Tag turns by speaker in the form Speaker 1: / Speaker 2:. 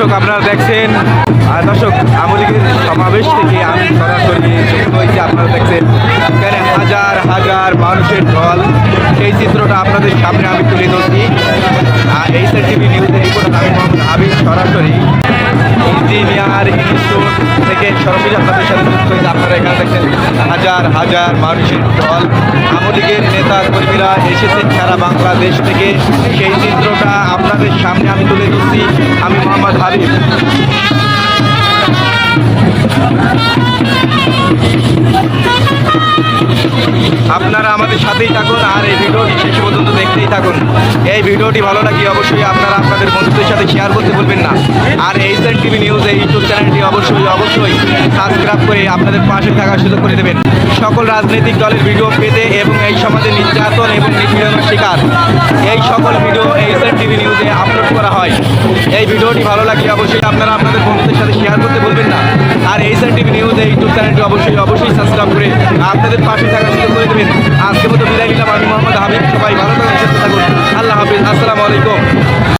Speaker 1: দেখছেন আর দর্শক, আমলিগের সমাবেশ থেকে আমি সরাসরি যুক্ত হয়েছি। আপনারা দেখছেন, এখানে হাজার হাজার মানুষের ঢল। সেই চিত্রটা আপনাদের সামনে আমি তুলে ধরছি। আর এই টিভি নিউজের রিপোর্টার আমি মোহাম্মদ সরাসরি ইঞ্জিনিয়ার ইনস্টিটিউট থেকে সরাসরি আপনাদের সাথে যুক্ত হয়েছে। আপনারা এখানে দেখছেন, হাজার হাজার মানুষের ঢল। আমলিগের নেতা কর্মীরা এসেছেন সারা বাংলাদেশ থেকে। সেই চিত্রটা আপনাদের সামনে আমি তুলে ধরছি। আপনারা আমাদের সাথেই থাকুন আর এই ভিডিওটি শেষ পর্যন্ত দেখতেই থাকুন। এই ভিডিওটি ভালো লাগে অবশ্যই আপনারা আপনাদের বন্ধুদের সাথে শেয়ার করতে ভুলবেন না। আর এই সেন টিভি নিউজ এই ইউটিউব চ্যানেলটি অবশ্যই অবশ্যই সাবস্ক্রাইব করে আপনাদের পাশে থাকার সুযোগ করে দেবেন। সকল রাজনৈতিক দলের ভিডিও পেতে এবং এই সমাজে নির্যাতন এবং নিপীড়নের শিকার। এই সকল ভিডিও এই সেন টিভি নিউজে আপলোড করা হয়। এই ভিডিওটি ভালো লাগলে অবশ্যই আপনারা আপনাদের বন্ধুদের সাথে শেয়ার করতে বলবেন না। আর এই সার টিভি নিউজ ইউটিউব চ্যানেলটি অবশ্যই অবশ্যই সাবস্ক্রাইব করে আপনাদের পাশে থাকার সুযোগ করে দেবেন। আজকে মতো বিদায় নিলাম আমি মোহাম্মদ হাবিব সবাই ভালো থাকুন, সুস্থ থাকুন। আল্লাহ হাফিজ। আসসালামু আলাইকুম।